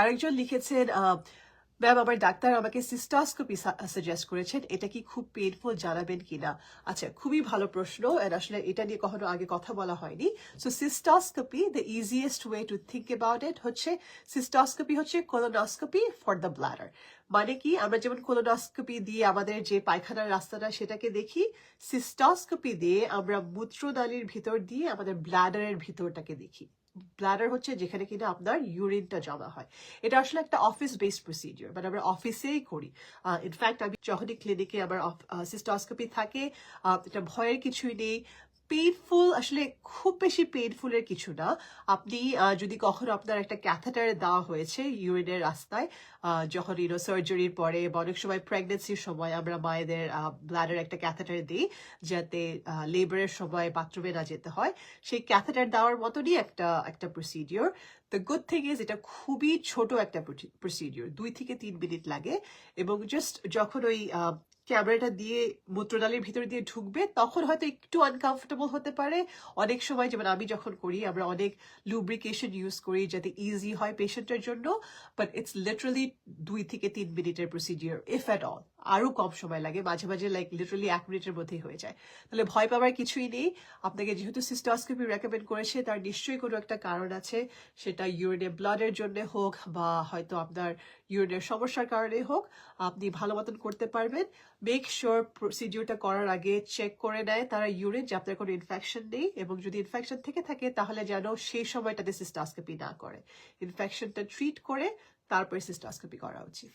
আরেকজন লিখেছেন ম্যাম, আমার ডাক্তার আমাকে সিস্টাস্কোপি সাজেস্ট করেছেন। এটা কি খুব পেইনফুল জানাবেন কিনা আচ্ছা খুবই ভালো প্রশ্ন আসলে এটা নিয়ে কখনো আগে কথা বলা হয়নি। So cystoscopy the easiest way to think about it হচ্ছে সিস্টাস্কোপি হচ্ছে কোলোনস্কোপি ফর দ্য ব্লাডার মানে কি, আমরা যেমন কোলোনস্কোপি দিয়ে আমাদের যে পায়খানার রাস্তাটা সেটাকে দেখি সিস্টাস্কোপি দিয়ে আমরা মূত্রনালীর ভিতর দিয়ে আমাদের ব্লাডারের ভিতরটাকে দেখি। ব্লাডার হচ্ছে যেখানে কিনা আপনার ইউরিনটা জমা হয়। এটা আসলে একটা অফিস বেসড প্রসিডিওর বাট আমরা অফিসেই করি। ইনফ্যাক্ট আমি যখনই ক্লিনিকে আমার সিস্টোস্কোপি থাকে এটা ভয়ের কিছুই নেই। পেইনফুল আসলে খুব বেশি পেইনফুলের কিছু না। আপনি যদি কখনো আপনার একটা ক্যাথেটার দেওয়া হয়েছে ইউরিনের রাস্তায় যখন ইউনো সার্জারির পরে বা অনেক সময় প্রেগনেন্সির সময় আমরা মায়েদের ব্লাডের একটা ক্যাথেটার দিই, যাতে লেবারের সময় বাথরুমে না যেতে হয়, সেই ক্যাথেটার দেওয়ার মতনই একটা একটা procedure the good thing is এটা খুবই ছোট একটা প্রসিডিওর দুই থেকে তিন মিনিট লাগে এবং জাস্ট যখন ওই ক্যামেরাটা দিয়ে মূত্রনালীর ভিতর দিয়ে ঢুকবে, তখন হয়তো একটু আনকমফোর্টেবল হতে পারে। অনেক সময় যেমন আমি যখন করি, আমরা অনেক লুব্রিকেশন ইউজ করি যাতে ইজি হয় পেশেন্টের জন্য বাট ইটস লিটারালি দুই থেকে তিন মিনিটের প্রসিডিওর ইফ অ্যাট অল আরও কম সময় লাগে, মাঝে মাঝে লাইক লিটারালি এক মিনিটের মধ্যেই হয়ে যায়। তাহলে ভয় পাওয়ার কিছুই নেই। আপনাকে যেহেতু সিস্টোস্কোপি রেকমেন্ড করেছে, তার নিশ্চয়ই কোনো একটা কারণ আছে। সেটা ইউরিনে ব্লাডের জন্য হোক বা হয়তো আপনার ইউরিনের সমস্যার কারণে হোক, আপনি ভালো মতন করতে পারবেন। মেক শিওর প্রসিডিওরটা করার আগে চেক করে নেয় তারা ইউরিন যে আপনার কোনো ইনফেকশন নেই এবং যদি ইনফেকশন থেকে থাকে তাহলে যেন সেই সময়টাতে সিস্টাস্কোপি না করে। ইনফেকশনটা ট্রিট করে তারপরে সিস্টাস্কোপি করা উচিত।